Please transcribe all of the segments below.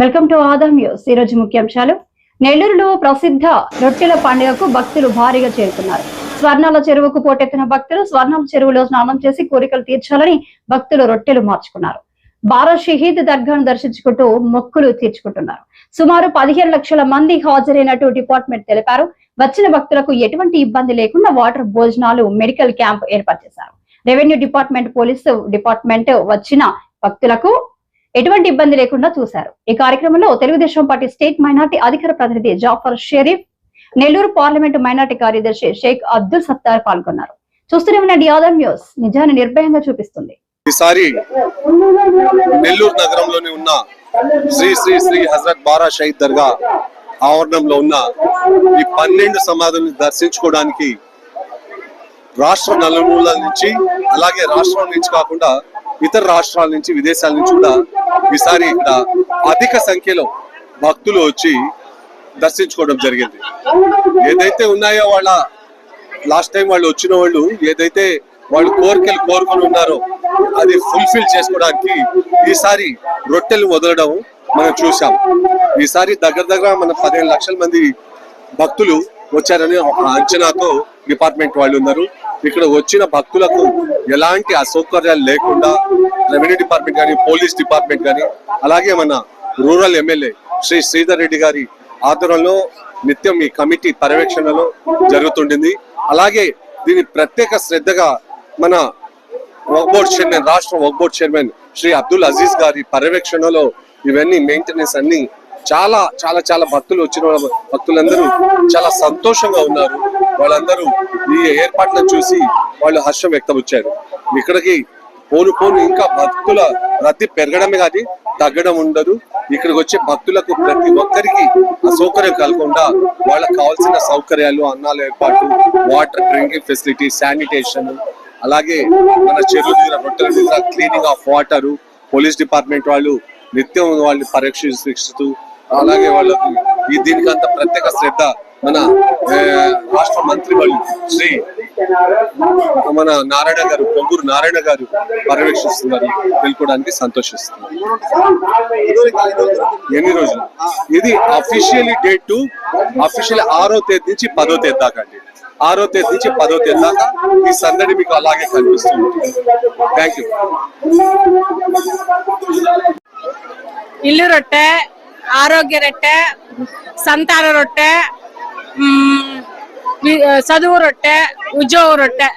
Welcome to ఆదా news. ఈరోజు ముఖ్యాంశాలు. నెల్లూరులో ప్రసిద్ధ రొట్టెల పండుగకు భక్తులు భారీగా చేరుకున్నారు స్వర్ణాల చెరువుకు పోటెత్తిన భక్తులు స్వర్ణాల చెరువులో స్నానం చేసి కోరికలు తీర్చాలని భక్తులు రొట్టెలు మార్చుకున్నారు. బారా షహీద్ దర్గాను దర్శించుకుంటూ మొక్కులు తీర్చుకుంటున్నారు. సుమారు పదిహేను లక్షల మంది హాజరైనట్టు డిపార్ట్మెంట్ తెలిపారు. వచ్చిన భక్తులకు ఎటువంటి ఇబ్బంది లేకుండా వాటర్ భోజనాలు మెడికల్ క్యాంప్ ఏర్పాటు చేశారు. రెవెన్యూ డిపార్ట్మెంట్ పోలీసు డిపార్ట్మెంట్ వచ్చిన భక్తులకు ఎటువంటి ఇబ్బంది లేకుండా చూశారు. ఈ కార్యక్రమంలో తెలుగుదేశం పార్టీ స్టేట్ మైనార్టీ అధికార ప్రతినిధి జాఫర్ షరీఫ్ నెల్లూరు పార్లమెంటు మైనార్టీ కార్యదర్శి షేక్ అబ్దుల్ సత్తార్ పాల్గొన్నారు. చూస్తూనే ఉన్న యాదవ్ న్యూస్ నిజాన్ని నిర్భయంగా చూపిస్తుంది. ఈసారి నెల్లూరు నగరంలోని ఉన్న శ్రీ శ్రీ శ్రీ హజరత్ బారా షహీద్ దర్గా ఆవరణంలో ఉన్న ఈ పన్నెండు సమాధుల్ని దర్శించుకోవడానికి రాష్ట్ర నలుమూలల నుంచి అలాగే రాష్ట్రం నుంచి కాకుండా ఇతర రాష్ట్రాల నుంచి విదేశాల నుంచి కూడా ఈసారి ఇక్కడ అధిక సంఖ్యలో భక్తులు వచ్చి దర్శించుకోవడం జరిగింది. ఏదైతే ఉన్నాయో వాళ్ళ లాస్ట్ టైం వాళ్ళు వచ్చిన వాళ్ళు ఏదైతే వాళ్ళు కోరికలు కోరుకుని ఉన్నారో అది ఫుల్ఫిల్ చేసుకోవడానికి ఈసారి రొట్టెలు వదలడం మనం చూసాం ఈసారి దగ్గర దగ్గర మన పదిహేను లక్షల మంది భక్తులు వచ్చారని ఒక అంచనాతో డిపార్ట్మెంట్ వాళ్ళు ఉన్నారు. ఇక్కడ వచ్చిన భక్తులకు ఎలాంటి అసౌకర్యాలు లేకుండా రెవెన్యూ డిపార్ట్మెంట్ కానీ పోలీస్ డిపార్ట్మెంట్ కానీ అలాగే మన రూరల్ ఎమ్మెల్యే శ్రీ శ్రీధర్ రెడ్డి గారి ఆధ్వర్యంలో నిత్యం ఈ కమిటీ పర్యవేక్షణలో జరుగుతుంటుంది. అలాగే దీని ప్రత్యేక శ్రద్ధగా మన వక్ బోర్డ్ చైర్మన్ రాష్ట్ర వక్ బోర్డ్ చైర్మన్ శ్రీ అబ్దుల్ అజీజ్ గారి పర్యవేక్షణలో ఇవన్నీ మెయింటెనెన్స్ అన్ని చాలా చాలా చాలా భక్తులు వచ్చిన వాళ్ళ భక్తులందరూ చాలా సంతోషంగా ఉన్నారు. వాళ్ళందరూ ఈ ఏర్పాట్లను చూసి వాళ్ళు హర్షం వ్యక్తపరిచారు ఇక్కడికి పోను పోను ఇంకా భక్తుల రద్దీ పెరగడమే కానీ తగ్గడం ఉండదు. ఇక్కడికి వచ్చే భక్తులకు ప్రతి ఒక్కరికి అసౌకర్యం కలగకుండా వాళ్ళకి కావాల్సిన సౌకర్యాలు అన్నాల ఏర్పాటు వాటర్ డ్రింకింగ్ ఫెసిలిటీ శానిటేషన్ అలాగే మన చెరువు దగ్గర రొట్టెల దగ్గర cleaning of water police department వాళ్ళు నిత్యం వాళ్ళని పరీక్షిస్తూ అలాగే వాళ్ళకి ఈ దీనికి అంత ప్రత్యేక శ్రద్ధ మన రాష్ట్ర మంత్రి వాళ్ళు శ్రీ మన నారాయణ గారు పొంగూరు నారాయణ గారు పర్యవేక్షిస్తున్నారు తెలుసుకోవడానికి సంతోషిస్తున్నారు ఎన్ని రోజులు? ఇది అఫీషియలీ డేట్ టు అఫీషియల్ ఆరో తేదీ నుంచి పదో తేదీ దాకా అండి. ఆరో తేదీ నుంచి పదో తేదీ దాకా ఈ సందడి మీకు అలాగే కనిపిస్తుంది. థ్యాంక్ యూ ఇల్లు రొట్టె ఆరోగ్య రొట్టె సంతాన రొట్టె చదువు రొట్టె ఉద్యోగ రొట్టె.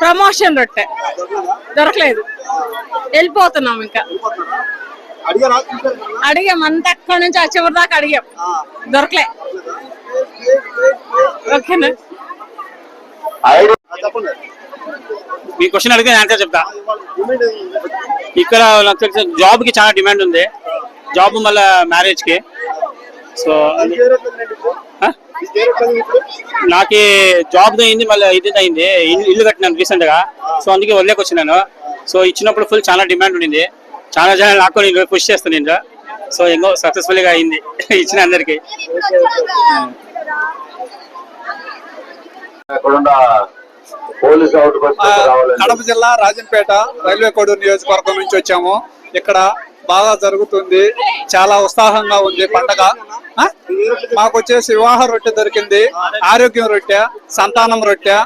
ప్రమోషన్ రొట్టె. దొరకలేదు. వెళ్ళిపోతున్నాం ఇంకా. అడిగాం అంత అక్కడి నుంచి ఆ చివరి దాకా అడిగాం. దొరకలే. ఓకేనా? మీ క్వశ్చన్ అడిగితే ఆన్సర్ చెప్తా. ఇక్కడ నాకు తెలిసిన జాబ్కి చాలా డిమాండ్ ఉంది. జాబ్ మళ్ళీ మ్యారేజ్కి. సో నాకు జాబ్ అయింది మళ్ళీ ఇది అయింది. ఇల్లు- ఇల్లు కట్టినాను రీసెంట్గా. సో అందుకే వదిలేకి వచ్చినాను. సో ఇచ్చినప్పుడు ఫుల్ చాలా డిమాండ్ ఉండింది. చాలా జనాలు నాకు పుష్ చేస్తాను ఇంట్లో. సో ఎంగో సక్సెస్ఫుల్గా అయింది. ఇచ్చిన అందరికి. కడప జిల్లా రాజంపేట రైల్వే కోడూరు నియోజకవర్గం నుంచి వచ్చాము. ఇక్కడ బాగా జరుగుతుంది. చాలా ఉత్సాహంగా ఉంది పండగ? మాకు వచ్చేసి వివాహ రొట్టె దొరికింది. ఆరోగ్యం రొట్టె సంతానం రొట్టె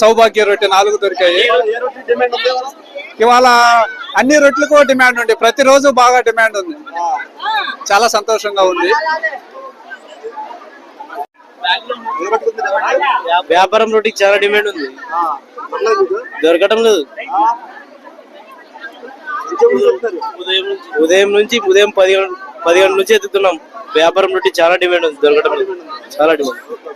సౌభాగ్య రొట్టె నాలుగు దొరికాయి. ఇవాళ అన్ని రొట్టెలకు డిమాండ్ ఉంది. ప్రతిరోజు బాగా డిమాండ్ ఉంది. చాలా సంతోషంగా ఉంది. వ్యాపారం రోటికి చాలా డిమాండ్ ఉంది. దొరకటం లేదు. ఉదయం నుంచి ఉదయం పది ఉదయం పదిహేను నుంచి ఎత్తుతున్నాం. వ్యాపారం నుండి చాలా డిమాండ్ ఉంది. దొరకటం లేదు. చాలా డిమాండ్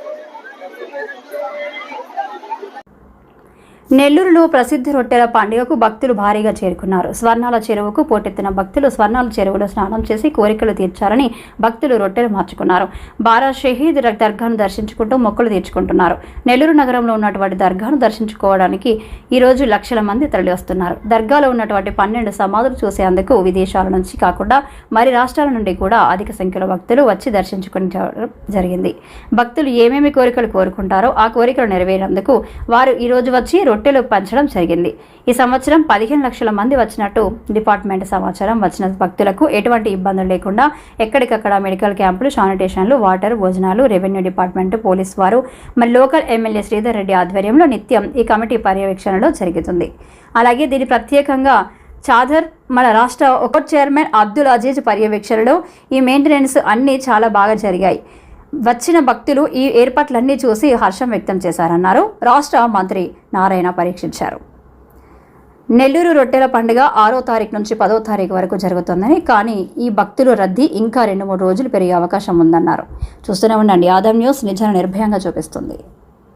నెల్లూరులో ప్రసిద్ధ రొట్టెల పండుగకు భక్తులు భారీగా చేరుకున్నారు. స్వర్ణాల చెరువుకు పోటెత్తిన భక్తులు స్వర్ణాల చెరువులో స్నానం చేసి కోరికలు తీర్చారని భక్తులు రొట్టెలు మార్చుకున్నారు. బారా షహీద్ దర్గాను దర్శించుకుంటూ మొక్కులు తీర్చుకుంటున్నారు. నెల్లూరు నగరంలో ఉన్నటువంటి దర్గాను దర్శించుకోవడానికి ఈరోజు లక్షల మంది తరలి వస్తున్నారు దర్గాలో ఉన్నటువంటి పన్నెండు సమాధులు చూసేందుకు విదేశాల నుంచి కాకుండా మరి రాష్ట్రాల నుండి కూడా అధిక సంఖ్యలో భక్తులు వచ్చి దర్శించుకుని జరిగింది. భక్తులు ఏమేమి కోరికలు కోరుకుంటారో ఆ కోరికలు నెరవేరేందుకు వారు ఈరోజు వచ్చి రొట్టె రొట్టెలు పంచడం జరిగింది. ఈ సంవత్సరం పదిహేను లక్షల మంది వచ్చినట్టు డిపార్ట్మెంట్ సమాచారం వచ్చిన భక్తులకు ఎటువంటి ఇబ్బందులు లేకుండా ఎక్కడికక్కడ మెడికల్ క్యాంపులు శానిటేషన్లు వాటర్ భోజనాలు రెవెన్యూ డిపార్ట్మెంట్ పోలీస్ వారు మరి లోకల్ ఎమ్మెల్యే శ్రీధర్ రెడ్డి ఆధ్వర్యంలో నిత్యం ఈ కమిటీ పర్యవేక్షణలో జరుగుతుంది అలాగే దీని ప్రత్యేకంగా చాదర్ మన రాష్ట్ర ఒక చైర్మన్ అబ్దుల్ అజీజ్ పర్యవేక్షణలో ఈ మెయింటెనెన్స్ అన్నీ చాలా బాగా జరిగాయి. వచ్చిన భక్తులు ఈ ఏర్పాట్లన్నీ చూసి హర్షం వ్యక్తం చేశారన్నారు. రాష్ట్ర మంత్రి నారాయణ పరీక్షించారు. నెల్లూరు రొట్టెల పండుగ ఆరో తారీఖు నుంచి పదో తారీఖు వరకు జరుగుతుందని కానీ ఈ భక్తుల రద్దీ ఇంకా రెండు మూడు రోజులు పెరిగే అవకాశం ఉందన్నారు. చూస్తూనే ఉండండి. ఆదం న్యూస్ నిజాన్ని నిర్భయంగా చూపిస్తుంది.